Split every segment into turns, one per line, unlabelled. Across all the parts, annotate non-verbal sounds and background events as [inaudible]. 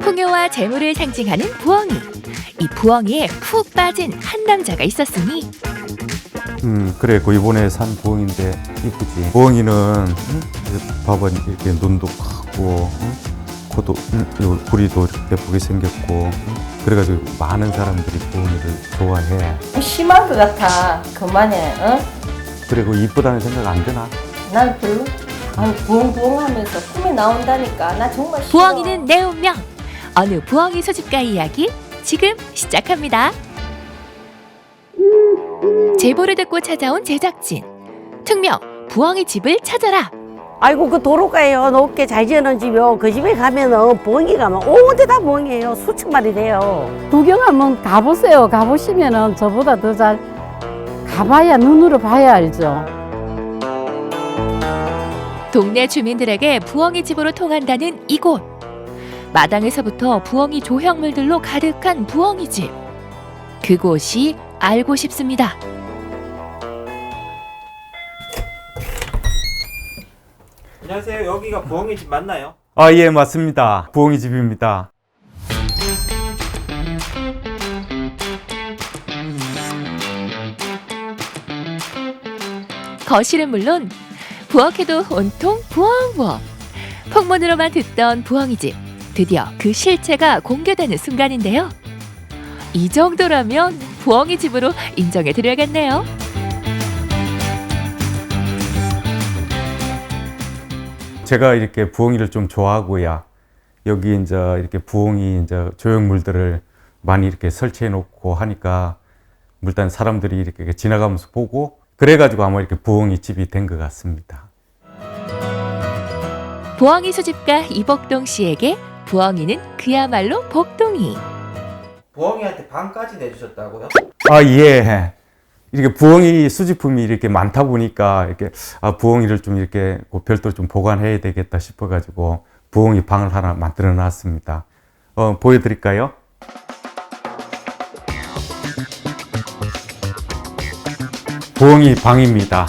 풍요와 재물을 상징하는 부엉이. 이 부엉이에 푹 빠진 한 남자가 있었으니
음 그래 그 이번에 산 부엉인데 이쁘지 부엉이는 응? 봐봐 이렇게 눈도 크고 응? 코도 응? 요 부리도 이렇게 예쁘게 생겼고 응? 그래가지고 많은 사람들이 부엉이를 좋아해
심한 것 같아. 그만해. 어?
그리고 이쁘다는 생각 안 드나?
난 별로. 아니 부엉부엉 하면서 꿈에 나온다니까. 나 정말 싫어.
부엉이는 내 운명. 어느 부엉이 소집가 이야기 지금 시작합니다. 제보를 듣고 찾아온 제작진. 특명 부엉이 집을 찾아라.
아이고 그 도로가에요 높게 잘 지어놓은 집이요 그 집에 가면은 부엉이 가면 온데 다 부엉이에요 수천 마리 돼요
구경 한번 가보세요. 가보시면은 저보다 더 잘 가봐야 눈으로 봐야 알죠.
동네 주민들에게 부엉이 집으로 통한다는 이곳. 마당에서부터 부엉이 조형물들로 가득한 부엉이 집. 그곳이 알고 싶습니다.
안녕하세요. 여기가 부엉이 집 맞나요?
아 예 맞습니다 부엉이 집입니다
거실은 물론 부엌에도 온통 부엉부엉. 폭문으로만 듣던 부엉이 집. 드디어 그 실체가 공개되는 순간인데요. 이 정도라면 부엉이 집으로 인정해 드려야겠네요.
제가 이렇게 부엉이를 좀 좋아하고야 여기 이제 이렇게 부엉이 이제 조형물들을 많이 이렇게 설치해 놓고 하니까 일단 사람들이 이렇게 지나가면서 보고 그래가지고 아마 이렇게 부엉이 집이 된 것 같습니다.
부엉이 수집가 이복동 씨에게 부엉이는 그야말로 복동이.
부엉이한테 반까지 내주셨다고요?
아 예. 이렇게 부엉이 수집품이 이렇게 많다 보니까 이렇게 아 부엉이를 좀 이렇게 그 별도로 좀 보관해야 되겠다 싶어가지고 부엉이 방을 하나 만들어 놨습니다. 어 보여드릴까요? 부엉이 방입니다.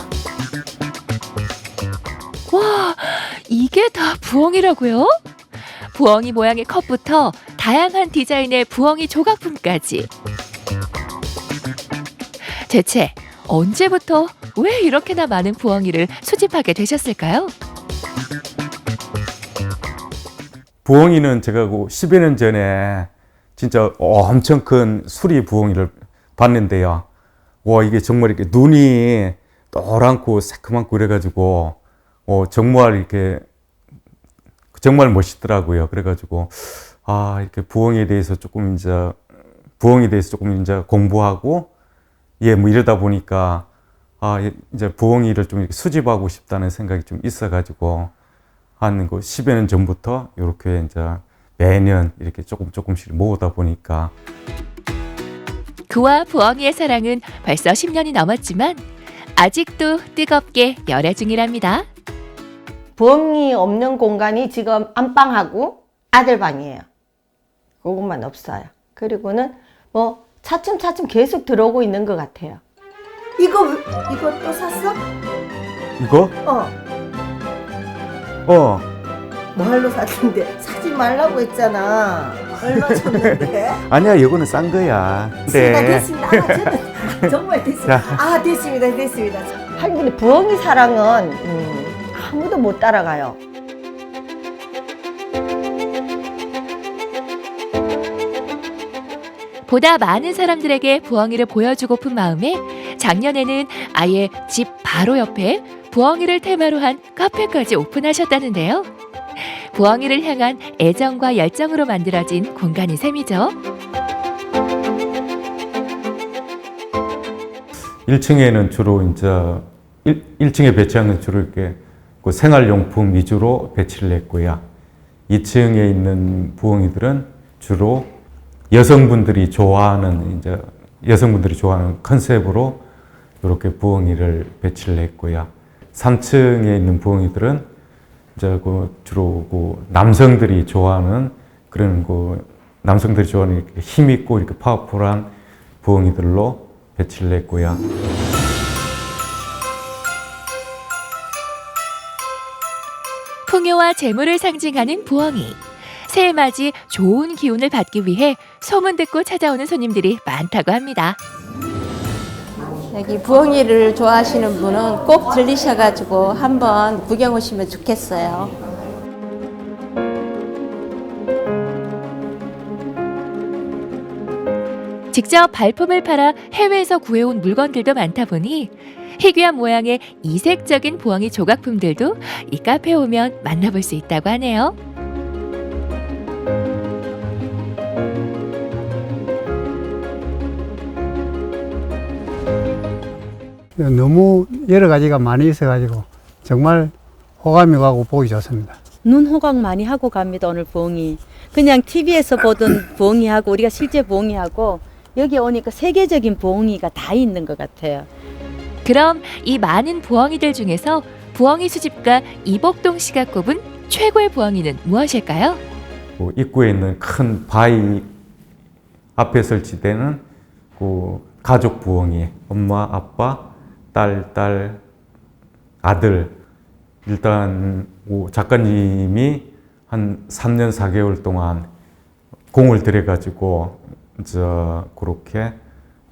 와, 이게 다 부엉이라고요? 부엉이 모양의 컵부터 다양한 디자인의 부엉이 조각품까지. 대체 언제부터 왜 이렇게나 많은 부엉이를 수집하게 되셨을까요?
부엉이는 제가 그 10여 년 전에 진짜 엄청 큰 수리 부엉이를 봤는데요. 와, 이게 정말 이렇게 눈이 노랗고 새까맣고 그래가지고, 어, 정말 이렇게, 정말 멋있더라고요. 그래가지고, 아, 이렇게 부엉이에 대해서 조금 이제, 부엉이에 대해서 조금 이제 공부하고, 예, 뭐 이러다 보니까, 아, 예, 이제 부엉이를 좀 이렇게 수집하고 싶다는 생각이 좀 있어가지고, 한그 10여 년 전부터 이렇게 이제 매년 이렇게 조금 조금씩 모으다 보니까
그와 부엉이의 사랑은 벌써 10년이 넘었지만 아직도 뜨겁게 열애 중이랍니다.
부엉이 없는 공간이 지금 안방하고 아들 방이에요. 그것만 없어요. 그리고는 뭐 차츰차츰 계속 들어오고 있는 것 같아요. 이거 이거 또 샀어?
이거?
어.
어,
뭘로 샀는데 사지 말라고 했잖아. 얼마 줬는데? [laughs]
아니야, 이거는 싼 거야.
됐습니다, 됐습니다. 아, 저는 정말 됐습니다.
자.
아, 됐습니다, 됐습니다. 한국의 부엉이 사랑은 음, 아무도 못 따라가요.
보다 많은 사람들에게 부엉이를 보여주고픈 마음에 작년에는 아예 집 바로 옆에 부엉이를 테마로 한 카페까지 오픈하셨다는데요. 부엉이를 향한 애정과 열정으로 만들어진 공간인 셈이죠.
1층에는 주로 이제 1, 1층에 배치한 건 주로 이렇게 그 생활용품 위주로 배치를 했고요. 2층에 있는 부엉이들은 주로 여성분들이 좋아하는 이제 여성분들이 좋아하는 컨셉으로 이렇게 부엉이를 배치를 했고요. 3층에 있는 부엉이들은 이제 그 주로 그 남성들이 좋아하는 그런 그 남성들이 좋아하는 힘 있고 이렇게 파워풀한 부엉이들로 배치를 했고요.
풍요와 재물을 상징하는 부엉이. 새해 맞이 좋은 기운을 받기 위해 소문 듣고 찾아오는 손님들이 많다고 합니다.
여기 부엉이를 좋아하시는 분은 꼭 들리셔가지고 한번 구경 오시면 좋겠어요.
직접 발품을 팔아 해외에서 구해온 물건들도 많다 보니 희귀한 모양의 이색적인 부엉이 조각품들도 이 카페에 오면 만나볼 수 있다고 하네요.
너무 여러 가지가 많이 있어가지고 정말 호감이 가고 보기 좋습니다.
눈 호강 많이 하고 갑니다 오늘 부엉이 그냥 TV에서 보던 [coughs] 부엉이하고 우리가 실제 부엉이하고 여기 오니까 세계적인 부엉이가 다 있는 것 같아요
그럼 이 많은 부엉이들 중에서 부엉이 수집가 이복동 씨가 꼽은 최고의 부엉이는 무엇일까요?
그 입구에 있는 큰 바위 앞에 설치되는 그 가족 부엉이 엄마 아빠 딸 딸 아들. 일단 그 작가님이 한 3년 4개월 동안 공을 들여 가지고 저 그렇게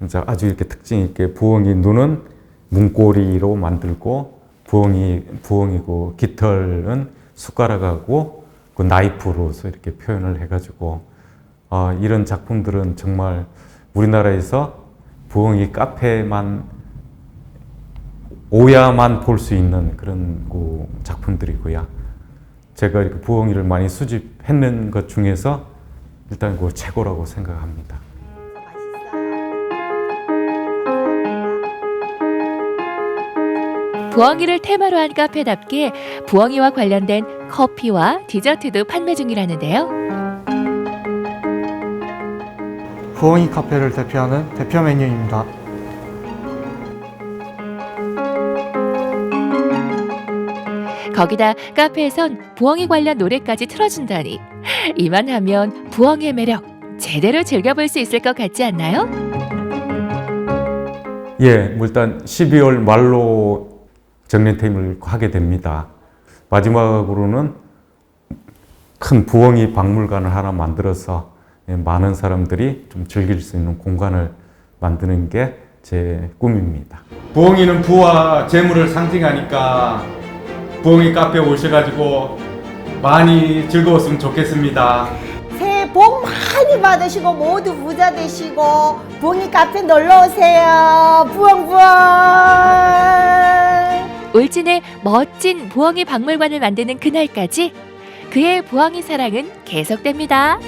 이제 아주 이렇게 특징 있게 부엉이 눈은 문고리로 만들고 부엉이 부엉이고 깃털은 숟가락하고 그 나이프로서 이렇게 표현을 해가지고 아, 이런 작품들은 정말 우리나라에서 부엉이 카페만 오야만 볼 수 있는 그런 그 작품들이고요. 제가 이렇게 부엉이를 많이 수집했는 것 중에서 일단 그 최고라고 생각합니다.
부엉이를 테마로 한 카페답게 부엉이와 관련된 커피와 디저트도 판매 중이라는데요.
부엉이 카페를 대표하는 대표 메뉴입니다.
거기다 카페에선 부엉이 관련 노래까지 틀어준다니 이만 하면 부엉이의 매력 제대로 즐겨볼 수 있을 것 같지 않나요?
예, 뭐 일단 12월 말로 정년퇴임을 하게 됩니다. 마지막으로는 큰 부엉이 박물관을 하나 만들어서 예, 많은 사람들이 좀 즐길 수 있는 공간을 만드는 게 제 꿈입니다. 부엉이는 부와 재물을 상징하니까 부엉이 카페 오셔가지고 많이 즐거웠으면 좋겠습니다.
새해 복 많이 받으시고 모두 부자 되시고 부엉이 카페 놀러 오세요. 부엉부엉.
울진의 멋진 부엉이 박물관을 만드는 그날까지 그의 부엉이 사랑은 계속됩니다.